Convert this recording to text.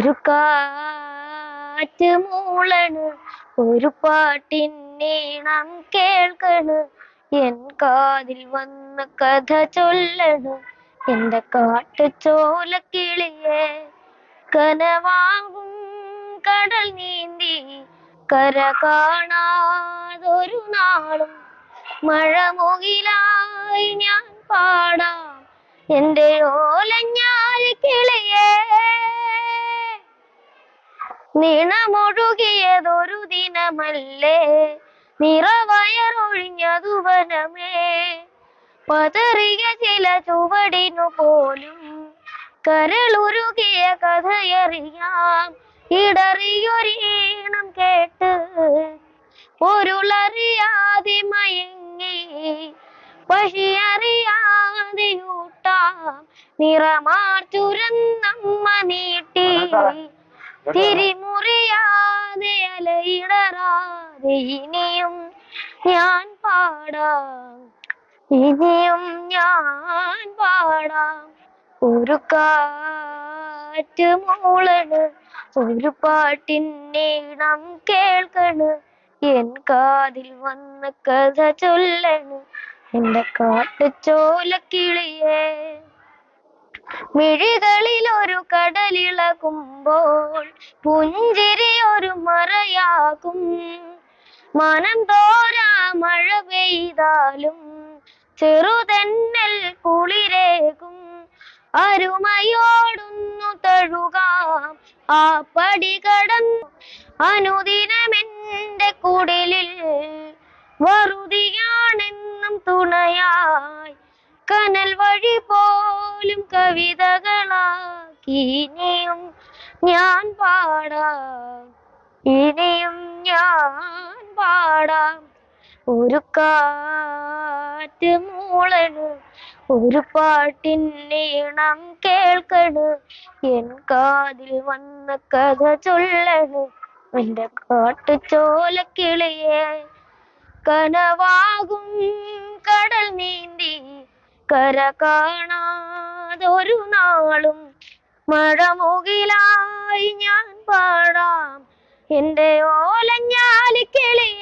ഒരു കാറ്റ് മൂളണ് ഒരു പാട്ടിന്നീണം കേൾക്കണ്. എൻ കാതിൽ വന്ന കഥ ചൊല്ലണ്. എന്റെ കാട്ടുചോലക്കിളിയെ കനവാങ്ങും കടൽ നീന്തി. കര കാണാതൊരു നാളും മഴ മുകിലായി ഞാൻ പാടാം. എന്റെ ഓലഞ്ഞാലി കിളിയേ നിണമൊഴുകിയതൊരു ദിനമല്ലേ? നിറവയറൊഴിഞ്ഞതു വനമേ. പതറിയ ചില ചുവടിനു പോലും കരളുരുകിയ കഥയറിയാം. ഇടറിയൊരീണം കേട്ട് പൊരുളറിയാതെ മയങ്ങി പശിയറിയാതെ ഊട്ടാം നിറമാർച്ചുരന്നമ്മ നീട്ടി തിരിമുറിയാതെ അലയിടറാതെ ഇനിയും ഞാൻ പാടാം. ഇനിയും ഞാൻ പാടാം. ഒരു കാറ്റ് മൂളണ് ഒരു പാട്ടിന്നീണം കേൾക്കണ്. എൻ കാതിൽ വന്ന കഥ ചൊല്ലണ്. എന്റെ കാട്ടുചോലക്കിളിയേ മിഴികളിൽ ഒരു കടലിളകുമ്പോൾ പുഞ്ചിരി ഒരു മറയാകും. മനം തോരാ മഴ പെയ്താലും ചെറുതെന്നൽ കുളിരേകും. അരുമയോടൊന്നു തഴുകാം ആ പടി കടന്നു. അനുദിനമെന്റെ കുടിലിൽ കനൽ വഴി പോലും കവിതകളാക്കി ഇനിയും ഞാൻ പാടാം. ഇനിയും ഞാൻ പാടാം. ഒരു കാറ്റ് മൂളണ് ഒരു പാട്ടിന്നീണം കേൾക്കണ് എൻ കാതിൽ വന്ന കഥ ചൊല്ലണ് എന്റെ കാട്ടുചോലക്കിളിയെ കനവാകും കടൽ നീന്തി കര കാണാതൊരു നാളും മഴമുകിലായി ഞാൻ പാടാം. എന്റെ ഓലഞ്ഞാലിക്കിളിയേ